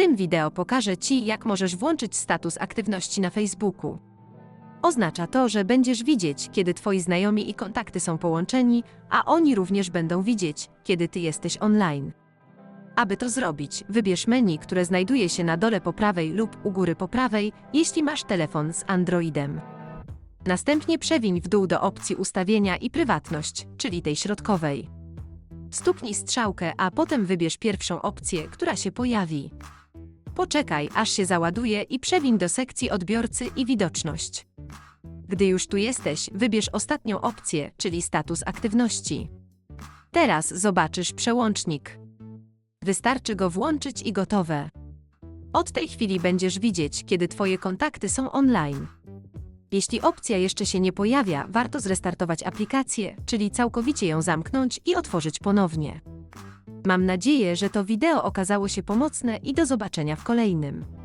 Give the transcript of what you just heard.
tym wideo pokażę Ci, jak możesz włączyć status aktywności na Facebooku. Oznacza to, że będziesz widzieć, kiedy Twoi znajomi i kontakty są połączeni, a oni również będą widzieć, kiedy Ty jesteś online. Aby to zrobić, wybierz menu, które znajduje się na dole po prawej lub u góry po prawej, jeśli masz telefon z Androidem. Następnie przewiń w dół do opcji ustawienia i prywatność, czyli tej środkowej. Stuknij strzałkę, a potem wybierz pierwszą opcję, która się pojawi. Poczekaj, aż się załaduje i przewiń do sekcji odbiorcy i widoczność. Gdy już tu jesteś, wybierz ostatnią opcję, czyli status aktywności. Teraz zobaczysz przełącznik. Wystarczy go włączyć i gotowe. Od tej chwili będziesz widzieć, kiedy Twoje kontakty są online. Jeśli opcja jeszcze się nie pojawia, warto zrestartować aplikację, czyli całkowicie ją zamknąć i otworzyć ponownie. Mam nadzieję, że to wideo okazało się pomocne i do zobaczenia w kolejnym.